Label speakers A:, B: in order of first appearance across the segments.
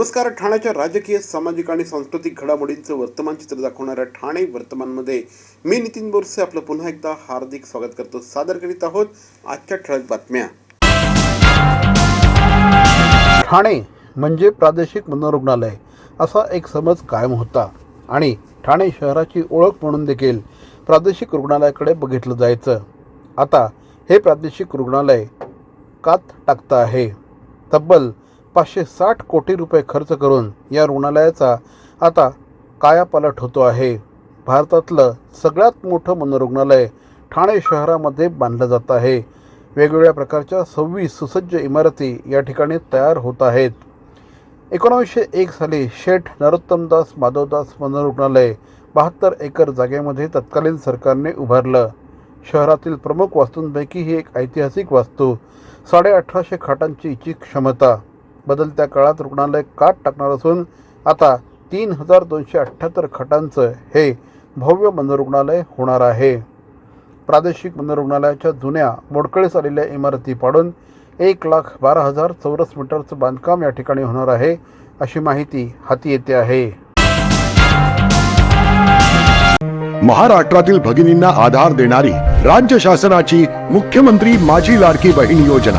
A: नमस्कार ठाण्याच्या राजकीय सामाजिक आणि सांस्कृतिक घडामोडींचं वर्तमान चित्र दाखवणाऱ्या ठाणे वर्तमानमध्ये मी नितीन बोरसे आपलं पुन्हा एकदा हार्दिक स्वागत करतो. सादर करीत आहोत आजच्या ठळक बातम्या. ठाणे म्हणजे प्रादेशिक मनोरुग्णालय असा एक समज कायम होता आणि ठाणे शहराची ओळख म्हणून देखील प्रादेशिक रुग्णालयाकडे बघितलं जायचं. आता हे प्रादेशिक रुग्णालय कात टाकतं आहे. तब्बल पाचशे साठ कोटी रुपये खर्च करून या रुग्णालयाचा आता कायापालट होतो आहे. भारतातलं सगळ्यात मोठं मनोरुग्णालय ठाणे शहरामध्ये बांधलं जात आहे. वेगवेगळ्या प्रकारच्या सव्वीस सुसज्ज इमारती या ठिकाणी तयार होत आहेत. एकोणावीसशे एक साली शेठ नरोत्तमदास माधवदास मनोरुग्णालय बहात्तर एकर जागेमध्ये तत्कालीन सरकारने उभारलं. शहरातील प्रमुख वास्तूंपैकी ही एक ऐतिहासिक वास्तू साडे अठराशे खाटांची इची क्षमता. बदलत्या काळात रुग्णालय काट टाकणार असून आता तीन हजार दोनशे अठ्ठ्याहत्तर खाटांचं हे भव्य मनोरुग्णालय होणार आहे. प्रादेशिक मनोरुग्णालयाच्या जुन्या मोडकळीस आलेल्या इमारती पाडून एक लाख बारा हजार चौरस मीटरचं बांधकाम या ठिकाणी होणार आहे अशी माहिती हाती येते आहे.
B: महाराष्ट्रातील भगिनींना आधार देणारी राज्य शासनाची मुख्यमंत्री माझी लाडकी बहीण योजना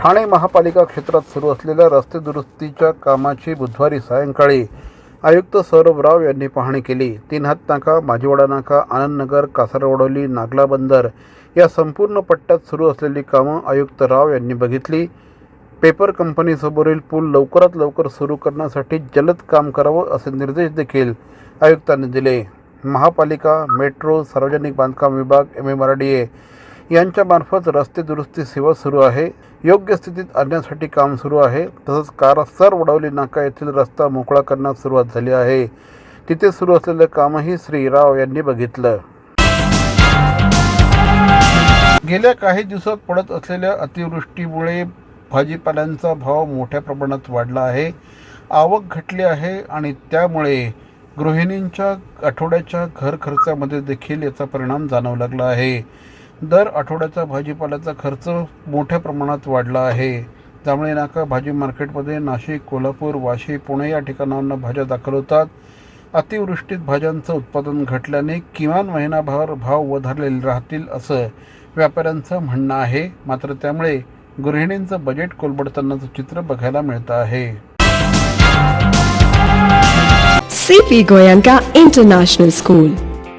A: ठाणे महापालिका क्षेत्रात सुरू असलेल्या रस्ते दुरुस्तीच्या कामाची बुधवारी सायंकाळी आयुक्त सौरभ राव यांनी पाहणी केली. तीन हात नाका माजीवाडा नाका आनंदनगर कासारवडोली नागला बंदर या संपूर्ण पट्ट्यात सुरू असलेली कामं आयुक्त राव यांनी बघितली. पेपर कंपनीसमोरील पूल लवकरात लवकर सुरू करण्यासाठी जलद काम करावं असे निर्देश देखील आयुक्तांनी दिले. महापालिका मेट्रो सार्वजनिक बांधकाम विभाग M M R D A यांच्यामार्फत रस्ते दुरुस्ती सेवा सुरू आहे. योग्य स्थितीत आणण्यासाठी काम सुरू आहे. तसंच कारासर वडवली नाका येथील रस्ता मोकळा करण्यास सुरुवात झाली आहे. तिथे सुरू असलेलं कामही श्री राव यांनी बघितलं. गेल्या काही दिवसात पडत असलेल्या अतिवृष्टीमुळे भाजीपाल्यांचा भाव मोठ्या प्रमाणात वाढला आहे. आवक घटली आहे आणि त्यामुळे गृहिणींच्या आठवड्याच्या घर खर्चामध्ये देखील याचा परिणाम जाणवू लागला आहे. दर आठवड्याचा भाजीपाल्याचा खर्च मोठ्या प्रमाणात वाढला आहे. जांभळे नाका भाजी मार्केटमध्ये नाशिक कोल्हापूर वाशी पुणे या ठिकाणांना भाज्या दाखल होतात. अतिवृष्टीत भाज्यांचं उत्पादन घटल्याने किमान महिनाभर भाव वधारलेले राहतील असं व्यापाऱ्यांचं म्हणणं आहे. मात्र त्यामुळे गृहिणींचं बजेट कोलबडतानाचं चित्र बघायला मिळतं आहे.
C: CP Goenka international school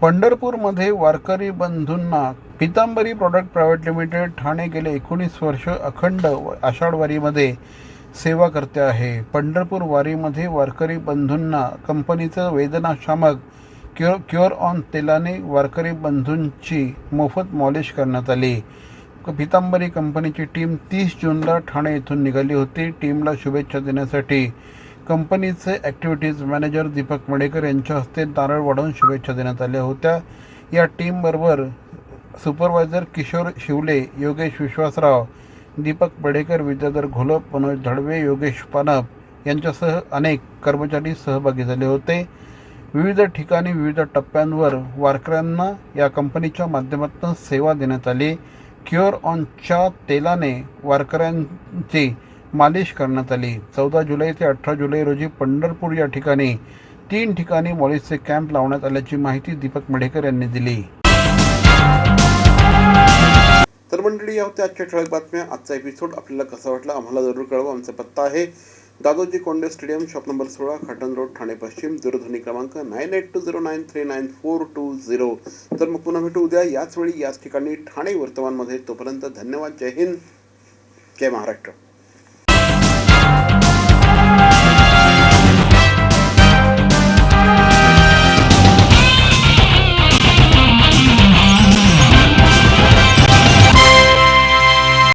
A: पंढरपूरमध्ये वारकरी बंधूंना Pitambari product private limited Thane गेले एकोणीस वर्ष अखंड आषाढवारीमध्ये सेवा करते आहे. पंढरपूर वारीमध्ये वारकरी बंधूंना कंपनीचं वेदनाशामक क्युअर क्युअर ऑन तेलाने वारकरी बंधूंची मोफत मॉलिश करण्यात आली. पितांबरी कंपनीची टीम तीस जूनला ठाणे येथून निघाली होती. टीमला शुभेच्छा देण्यासाठी कंपनीचे ॲक्टिव्हिटीज मॅनेजर दीपक मडेकर यांच्या हस्ते नारळ वाढवून शुभेच्छा देण्यात आल्या होत्या. या टीमबरोबर सुपरवायझर किशोर शिवले योगेश विश्वासराव दीपक बडेकर विद्याधर घोलप मनोज धडवे योगेश पानप यांच्यासह अनेक कर्मचारी सहभागी झाले होते. विविध ठिकाणी विविध टप्प्यांवर वारकऱ्यांना या कंपनीच्या माध्यमातून सेवा देण्यात आली. क्युअर ऑनच्या तेलाने वारकऱ्यांची मालिश करण्यात आली. चौदा जुलै ते अठरा जुलै रोजी पंढरपूर या ठिकाणी तीन ठिकाणी मॉलिशचे कॅम्प लावण्यात आल्याची माहिती दीपक मढेकर यांनी दिली. तर मंडळी या होत्या आजच्या ठळक बातम्या. आजचा एपिसोड आपल्याला कसा वाटला आम्हाला जरूर कळवा. आमचा पत्ता आहे Dadoji Konde stadium shop number सोळा खटन रोड ठाणे पश्चिम दूरध्वनी क्रमांक nine eight two zero nine three nine four two zero तर मग पुन्हा भेटू उद्या. याच वेळी याच ठिकाणी ठाणे वर्तमानमध्ये. तोपर्यंत धन्यवाद. जय हिंद. जय महाराष्ट्र.